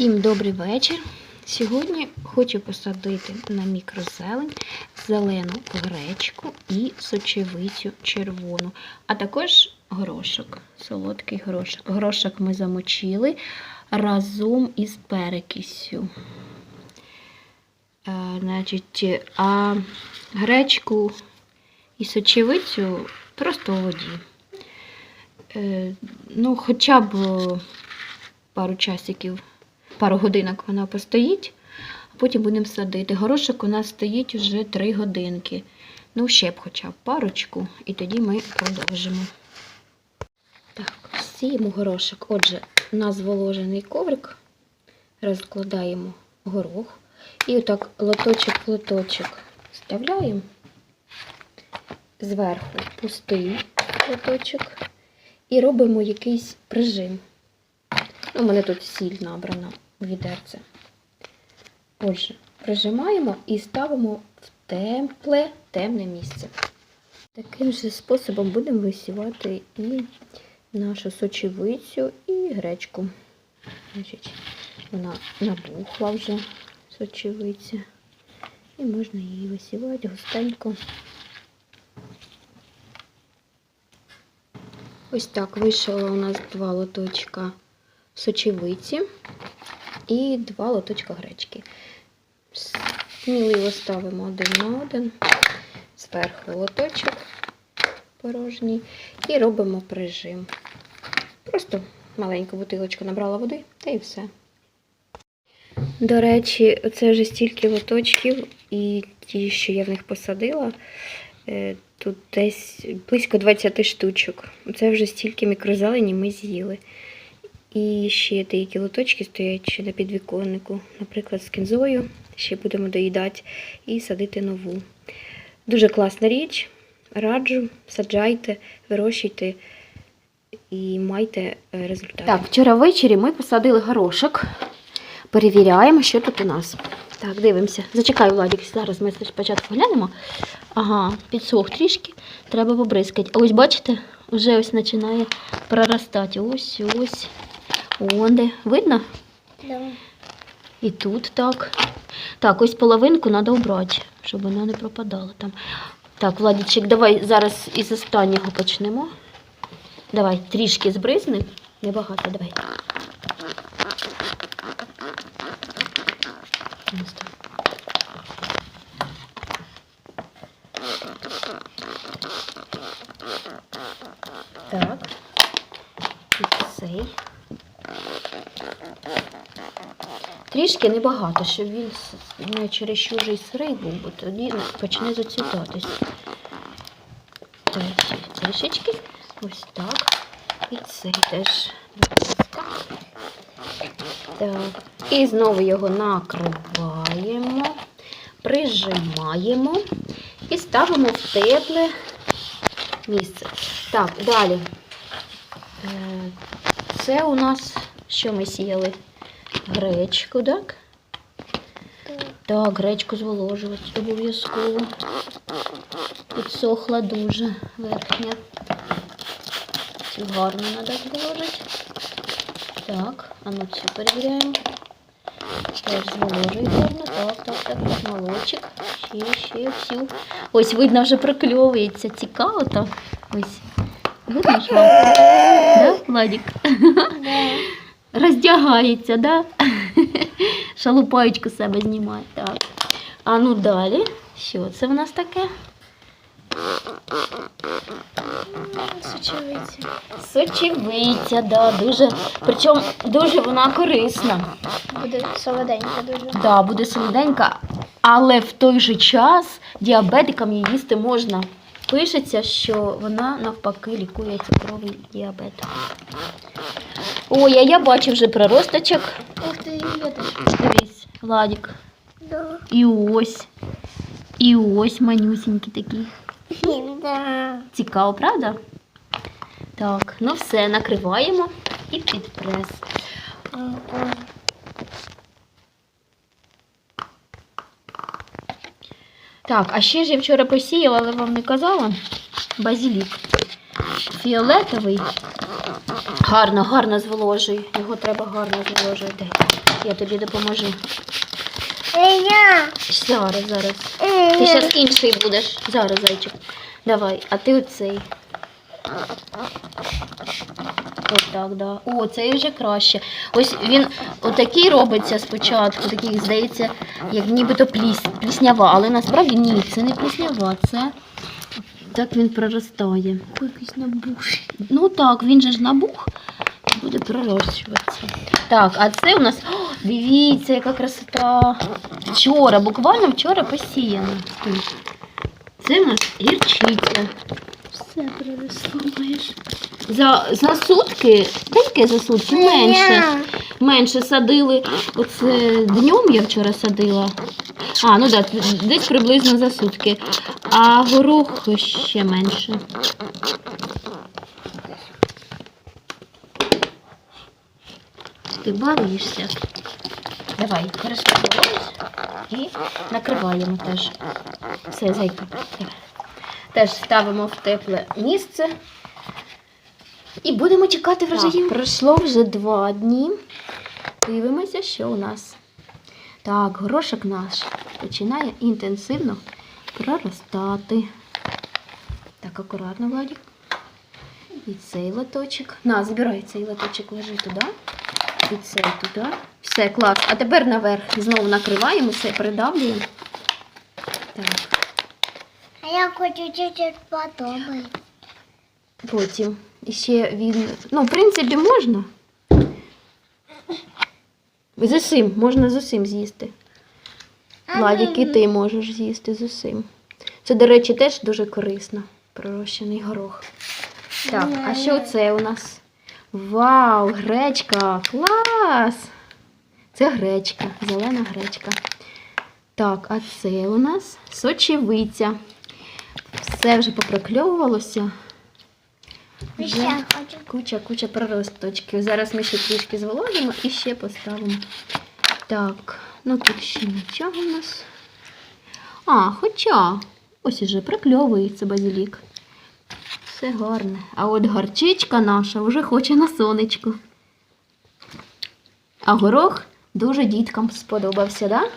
Всім добрий вечір. Сьогодні хочу посадити на мікрозелень зелену гречку і сочевицю червону, а також горошок, солодкий горошок. Горошок ми замочили разом із перекисю. Е, значить, а гречку і сочевицю просто у воді. Е, ну, хоча б пару часиків, пару годинок вона постоїть, а потім будемо садити. Горошок у нас стоїть вже 3 годинки. Ну, ще б хоча б парочку, і тоді ми продовжимо. Так, сіємо горошок. Отже, на зволожений коврик розкладаємо горох. І отак лоточок в лоточок вставляємо. Зверху пустий лоточок. І робимо якийсь прижим. Ну, у мене тут сіль набрана відерце. Отже, прижимаємо і ставимо в тепле, темне місце. Таким же способом будемо висівати і нашу сочевицю, і гречку. Значить, вона набухла вже сочевиця. І можна її висівати густенько. Ось так вийшло у нас два лоточка сочевиці і два лоточка гречки. Сміливо ставимо один на один, зверху лоточок порожній і робимо прижим. Просто маленьку бутилочку набрала води та і все. До речі, це вже стільки лоточків, і ті, що я в них посадила, е, тут десь близько 20 штучок. Це вже стільки мікрозелені ми з'їли. І ще деякі лоточки стоять ще на підвіконнику, наприклад, з кінзою. Ще будемо доїдати і садити нову. Дуже класна річ. Раджу, саджайте, вирощуйте і майте е, результат. Так, вчора ввечері ми посадили горошок. Перевіряємо, що тут у нас. Так, дивимося. Зачекай, Владик, зараз ми спочатку глянемо. Ага, підсох трішки, треба побризкати. А ось бачите, вже ось починає проростати. Ось, ось. Де. Видно? Да. І тут так. Так, ось половинку треба обрати, щоб вона не пропадала там. Так, Владічик, давай зараз із останнього почнемо. Давай, трішки збризни. Небагато, давай. Так. Так. І цей. Трішки небагато, щоб він не чересчур же й сирий був, бо тоді почне зацвітатись. Трішечки. Ось так. І цей теж. Так. І знову його накриваємо, прижимаємо і ставимо в тепле місце. Так, далі. Е, Це у нас, що ми сіяли? Гречку, так? Так, гречку зволожувати обов'язково. Підсохла дуже верхня. Цю гарно треба зволожити. Так, а ну цю перевіряємо. Теж зволожує гарно. Так, так, так, так, молочок. Ще, ще всю. Ось видно, вже прокльовується. Цікаво так. Ось. Видно ж вам? Да, Владик? Роздягається, да? Шалупаєчку себе знімає. Так. А ну далі. Що це в нас таке? Сочевиця. Сочевиця, да, дуже. Причому дуже вона корисна. Буде солоденька дуже. Да, буде солоденька, але в той же час діабетикам її їсти можна. Пишеться, що вона навпаки лікує цукровий діабет. Ой, а я бачу вже приросточок. Ух ти, я теж. Дивись, Владик. Да. І ось. І ось манюсінькі такі. Да. Цікаво, правда? Так, ну все, накриваємо і під прес. Так, а ще ж я вчора посіяла, але вам не казала. Базилік. Фіолетовий. Гарно, гарно зволожує. Його треба гарно зволожувати. Я тобі допоможу. Зараз, зараз. Ти зараз інший будеш. Зараз, зайчик. Давай, а ти оцей. Ось так, да. О, цей вже краще. Ось він отакий робиться спочатку, такий, здається, як нібито пліс, пліснява, але насправді ні, це не пліснява, це так він проростає. Ой, Якийсь набух. Ну так, він же ж набух буде пророщуватися. Так, а це у нас, о, дивіться, яка красота. Вчора, буквально вчора посіяно. Це у нас гірчиця. Все проросло. За, за сутки, та яке за сутки, менше. Менше садили. Оце днем я вчора садила. А, ну так, да, десь приблизно за сутки. А горох ще менше. Ти балуєшся. Давай, переставляєш і накриваємо теж. Все, зайка. Теж ставимо в тепле місце. І будемо чекати врожаїв. Пройшло вже два дні. Дивимося, що у нас. Так, горошок наш починає інтенсивно проростати. Так, акуратно, Владик. І цей лоточок. На, забирай цей лоточок, ложи туди. І цей туди. Все, клас. А тепер наверх знову накриваємо, все придавлюємо. Так. А я хочу чуть-чуть подобати. Потім ще він. Ну, в принципі, можна. З усім, можна з усім з'їсти. Владик, і ти можеш з'їсти з усім. Це, до речі, теж дуже корисно. Пророщений горох. Так, а що це у нас? Вау, гречка! Клас! Це гречка, зелена гречка. Так, а це у нас сочевиця. Все вже попрокльовувалося. Ще хочу. Куча, куча проросточків. Зараз ми ще трішки зволожимо і ще поставимо. Так, ну тут ще нічого в нас. А, хоча ось уже прикльовується базилік. Все гарне. А от гарчичка наша вже хоче на сонечку. А горох дуже діткам сподобався, да?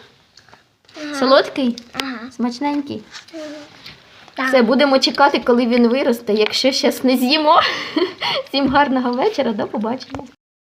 Солодкий? Ага. Смачненький. Так. Все, будемо чекати, коли він виросте. Якщо щас не з'їмо. Всім гарного вечора, до побачення.